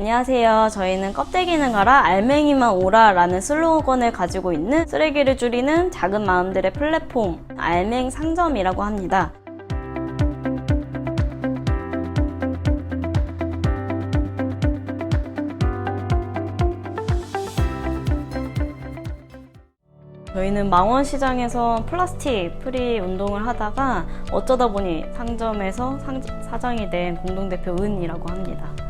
안녕하세요. 저희는 껍데기는 가라, 알맹이만 오라 라는 슬로건을 가지고 있는 쓰레기를 줄이는 작은 마음들의 플랫폼, 알맹 상점이라고 합니다. 저희는 망원시장에서 플라스틱 프리 운동을 하다가 어쩌다 보니 상점에서 상- 사장이 된 공동대표 은이라고 합니다.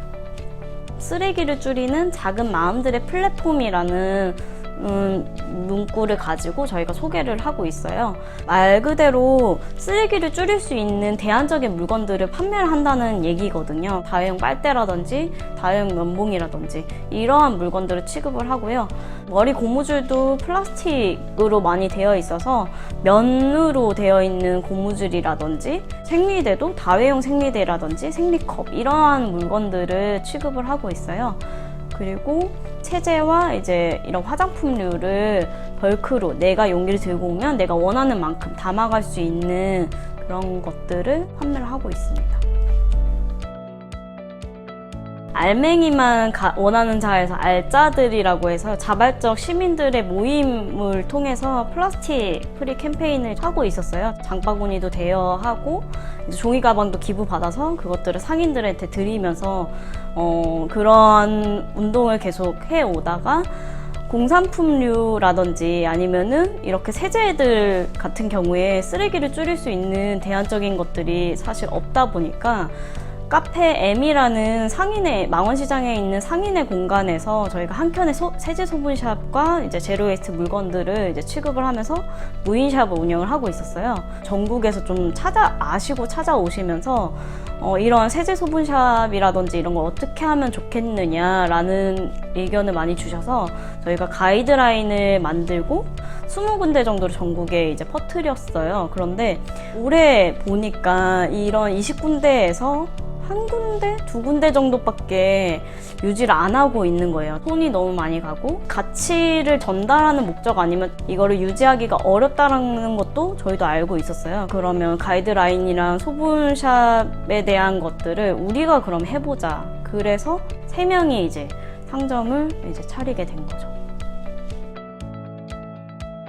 쓰레기를 줄이는 작은 마음들의 플랫폼이라는 음, 문구를 가지고 저희가 소개를 하고 있어요. 말 그대로 쓰레기를 줄일 수 있는 대안적인 물건들을 판매를 한다는 얘기거든요. 다회용 빨대라든지 다회용 면봉이라든지 이러한 물건들을 취급을 하고요. 머리 고무줄도 플라스틱으로 많이 되어 있어서 면으로 되어 있는 고무줄이라든지 생리대도 다회용 생리대라든지 생리컵 이러한 물건들을 취급을 하고 있어요. 그리고 세제와 이제 이런 화장품류를 벌크로 내가 용기를 들고 오면 내가 원하는 만큼 담아갈 수 있는 그런 것들을 판매를 하고 있습니다. 알맹이만 가- 원하는 자에서 알짜들이라고 해서 자발적 시민들의 모임을 통해서 플라스틱 프리 캠페인을 하고 있었어요. 장바구니도 대여하고 종이 가방도 기부 받아서 그것들을 상인들한테 드리면서 어, 그런 운동을 계속 해 오다가 공산품류라든지 아니면은 이렇게 세제들 같은 경우에 쓰레기를 줄일 수 있는 대안적인 것들이 사실 없다 보니까 카페 M이라는 상인의 망원시장에 있는 상인의 공간에서 저희가 한켠에 소- 세제 소분샵과 이제 제로웨이스트 물건들을 이제 취급을 하면서 무인샵을 운영을 하고 있었어요. 전국에서 좀 찾아 아시고 찾아오시면서 어, 이런 세제 소분샵이라든지 이런 걸 어떻게 하면 좋겠느냐라는 의견을 많이 주셔서 저희가 가이드라인을 만들고 20군데 정도를 전국에 이제 퍼뜨렸어요. 그런데 올해 보니까 이런 20군데에서 한 군데, 두 군데 정도밖에 유지를 안 하고 있는 거예요. 손이 너무 많이 가고 가치를 전달하는 목적 아니면 이거를 유지하기가 어렵다라는 것도 저희도 알고 있었어요. 그러면 가이드라인이랑 소분샵에 대한 것들을 우리가 그럼 해보자. 그래서 세 명이 이제 상점을 이제 차리게 된 거죠.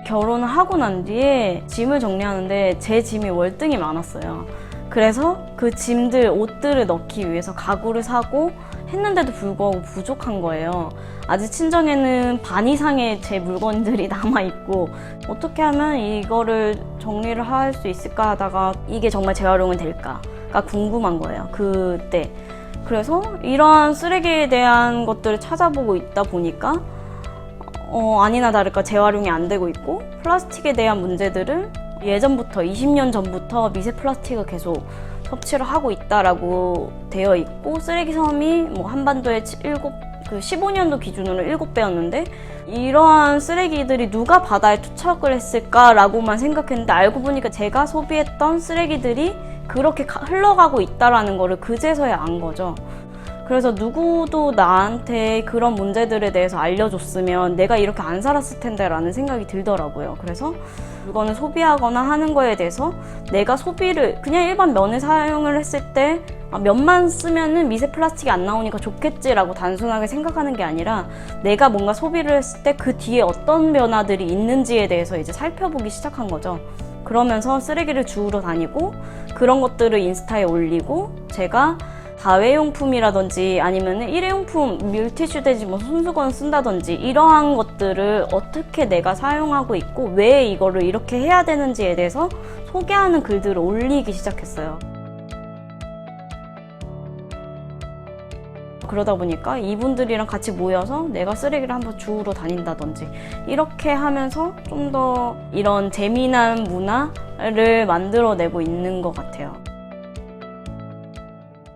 결혼을 하고 난 뒤에 짐을 정리하는데 제 짐이 월등히 많았어요. 그래서 그 짐들, 옷들을 넣기 위해서 가구를 사고 했는데도 불구하고 부족한 거예요. 아직 친정에는 반 이상의 제 물건들이 남아있고, 어떻게 하면 이거를 정리를 할 수 있을까 하다가 이게 정말 재활용이 될까가 궁금한 거예요. 그때. 그래서 이러한 쓰레기에 대한 것들을 찾아보고 있다 보니까 어, 아니나 다를까 재활용이 안 되고 있고 플라스틱에 대한 문제들을 예전부터 20년 전부터 미세 플라스틱을 계속 섭취를 하고 있다라고 되어 있고 쓰레기 섬이 뭐 한반도에 7, 그 15년도 기준으로 7배였는데 이러한 쓰레기들이 누가 바다에 투척을 했을까라고만 생각했는데 알고 보니까 제가 소비했던 쓰레기들이 그렇게 가- 흘러가고 있다라는 거를 그제서야 안 거죠. 그래서 누구도 나한테 그런 문제들에 대해서 알려줬으면 내가 이렇게 안 살았을 텐데 라는 생각이 들더라고요. 그래서 물건을 소비하거나 하는 거에 대해서 내가 소비를 그냥 일반 면을 사용을 했을 때 아, 면만 쓰면은 미세 플라스틱이 안 나오니까 좋겠지라고 단순하게 생각하는 게 아니라 내가 뭔가 소비를 했을 때 그 뒤에 어떤 변화들이 있는지에 대해서 이제 살펴보기 시작한 거죠. 그러면서 쓰레기를 주우러 다니고 그런 것들을 인스타에 올리고 제가 다회용품이라든지 아니면 일회용품 물티슈 대지 뭐 손수건 쓴다든지 이러한 것들을 어떻게 내가 사용하고 있고 왜 이거를 이렇게 해야 되는지에 대해서 소개하는 글들을 올리기 시작했어요. 그러다 보니까 이분들이랑 같이 모여서 내가 쓰레기를 한번 주우러 다닌다든지 이렇게 하면서 좀 더 이런 재미난 문화를 만들어내고 있는 것 같아요.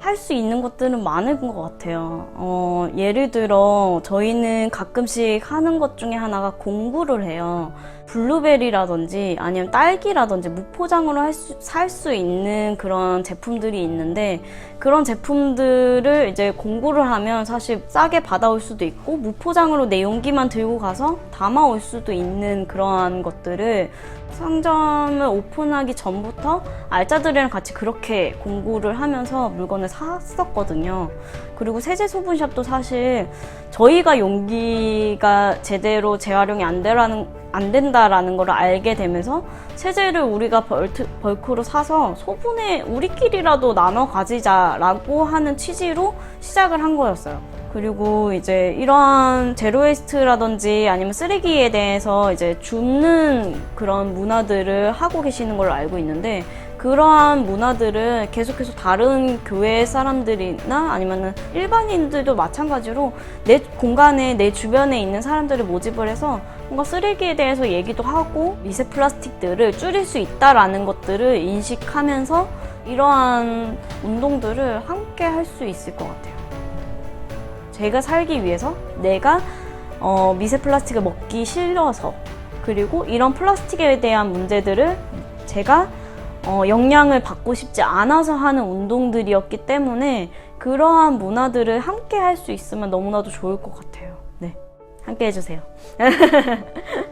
할 수 있는 것들은 많은 것 같아요. 어, 예를 들어, 저희는 가끔씩 하는 것 중에 하나가 공부를 해요. 블루베리라든지 아니면 딸기라든지 무포장으로 살 수 있는 그런 제품들이 있는데 그런 제품들을 이제 공부를 하면 사실 싸게 받아올 수도 있고 무포장으로 내 용기만 들고 가서 담아올 수도 있는 그러한 것들을 상점을 오픈하기 전부터 알짜들이랑 같이 그렇게 공부를 하면서 물건을 샀었거든요. 그리고 세제 소분샵도 사실 저희가 용기가 제대로 재활용이 안 되라는 안 된다라는 걸 알게 되면서 세제를 우리가 벌트, 벌크로 사서 소분에 우리끼리라도 나눠 가지자라고 하는 취지로 시작을 한 거였어요. 그리고 이제 이러한 제로웨이스트라든지 아니면 쓰레기에 대해서 이제 줍는 그런 문화들을 하고 계시는 걸로 알고 있는데 그러한 문화들을 계속해서 다른 교회 사람들이나 아니면은 일반인들도 마찬가지로 내 공간에 내 주변에 있는 사람들을 모집을 해서 뭔가 쓰레기에 대해서 얘기도 하고 미세 플라스틱들을 줄일 수 있다라는 것들을 인식하면서 이러한 운동들을 함께 할 수 있을 것 같아요. 제가 살기 위해서 내가 어, 미세 플라스틱을 먹기 싫어서 그리고 이런 플라스틱에 대한 문제들을 제가 어, 영향을 받고 싶지 않아서 하는 운동들이었기 때문에 그러한 문화들을 함께 할 수 있으면 너무나도 좋을 것 같아요. 네. 함께 해주세요.